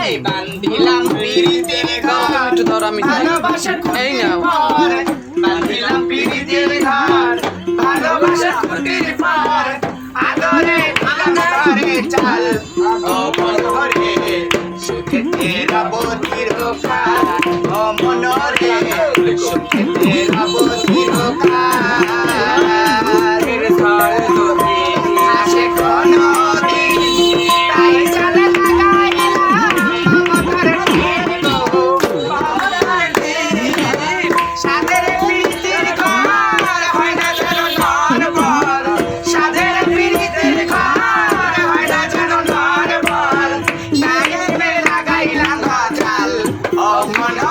এই বান্ধিলাম পিরিতের ঘর ধর আমি এই নাও। বান্ধিলাম পিরিতের ঘর ভালোবাসার খুঁটির পর। আদরে দিলাম চাল। ও সুখে তেরা বধির ও মনোরে সুখে ও